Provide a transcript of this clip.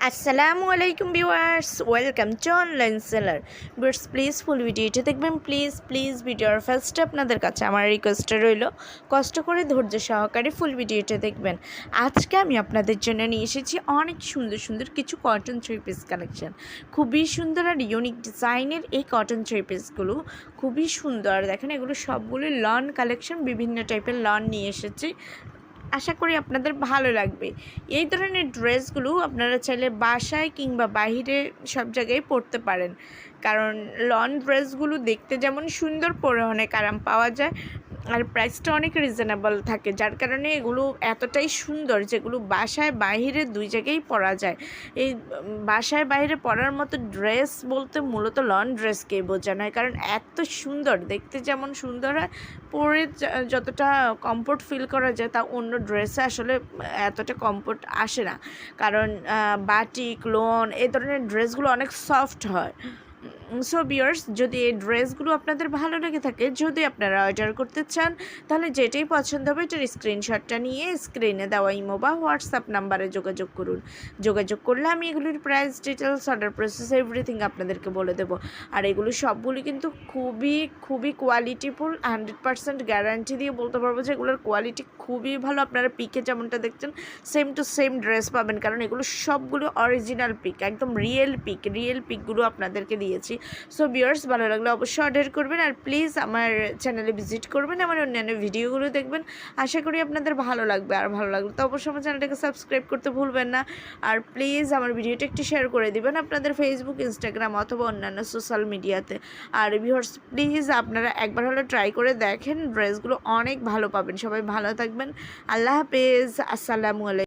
আসসালামু আলাইকুম viewers, welcome to online seller. Viewers please full ভিডিওটা দেখবেন প্লিজ প্লিজ ভিডিওর ফার্স্টে আপনাদের কাছে আমার রিকোয়েস্টটা রইল। কষ্ট করে ধৈর্য সহকারে ফুল ভিডিওটা দেখবেন। আজকে আমি আপনাদের জন্য নিয়ে এসেছি অনেক সুন্দর সুন্দর কিছু কটন থ্রি পিস কালেকশন খুবই সুন্দর আর ইউনিক ডিজাইনের এই কটন থ্রি পিসগুলো খুবই সুন্দর। দেখেন এগুলো সবগুলো লন কালেকশন বিভিন্ন টাইপের লন নিয়ে এসেছি। আশা করি আপনাদের ভালো লাগবে। এই ধরনের ড্রেসগুলো আপনারা চাইলে বাসায় কিংবা বাহিরে সব জায়গায় পরতে পারেন। কারণ লন ড্রেসগুলো দেখতে যেমন সুন্দর, পরে অনেক আরাম পাওয়া যায়। আর প্রাইসটা অনেক রিজনেবল থাকে। যার কারণে এগুলো এতটাই সুন্দর যেগুলো বাসায় বাইরে দুই জায়গায় পরা যায়। এই বাসায় বাইরে পরার মতো ড্রেস বলতে মূলত লন ড্রেসকেই বোঝানো হয় কারণ এত সুন্দর। দেখতে যেমন সুন্দর হয়, পরে যতটা কমফোর্ট ফিল করা যায় তা অন্য ড্রেসে আসলে এতটা কমফোর্ট আসে না। কারণ বাটিক লোন এই ধরনের ড্রেসগুলো অনেক সফট হয়। সো বিয়ার্স যদি এই ড্রেসগুলো আপনাদের ভালো লেগে থাকে, যদি আপনারা অর্ডার করতে চান, তাহলে যেটাই পছন্দ হবে এটার স্ক্রিনশটটা নিয়ে স্ক্রিনে দেওয়া ইমো বা হোয়াটসঅ্যাপ নাম্বারে যোগাযোগ করুন। যোগাযোগ করলে আমি এগুলির price details order process everything আপনাদেরকে বলে দেবো। আর এগুলো সবগুলি কিন্তু খুবই খুবই কোয়ালিটিফুল হান্ড্রেড পার্সেন্ট গ্যারান্টি দিয়ে বলতে পারব যে এগুলোর কোয়ালিটি খুবই ভালো। আপনারা পিকে যেমনটা দেখছেন সেম টু সেম ড্রেস পাবেন। কারণ এগুলো সবগুলো অরিজিনাল পিক একদম রিয়েল পিক রিয়েল পিকগুলো আপনাদেরকে দিয়েছি। সো বিয়ার্স ভালো লাগলে অবশ্যই অর্ডার করবেন আর প্লিজ আমার চ্যানেলে ভিজিট করবেন, আমার অন্যান্য ভিডিওগুলো দেখবেন। আশা করি আপনাদের ভালো লাগবে, আর ভালো লাগলে তো অবশ্যই আমার চ্যানেলটাকে সাবস্ক্রাইব করতে ভুলবেন না। আর প্লিজ আমার ভিডিওটা একটু শেয়ার করে দিবেন আপনাদের ফেসবুক ইনস্টাগ্রাম অথবা অন্যান্য সোশ্যাল মিডিয়াতে আর ভিউয়ার্স প্লিজ আপনারা একবার হলে ট্রাই করে দেখেন ড্রেসগুলো অনেক ভালো পাবেন। সবাই ভালো থাকবেন। আল্লাহ হাফেজ। আসসালামু আলাইকুম।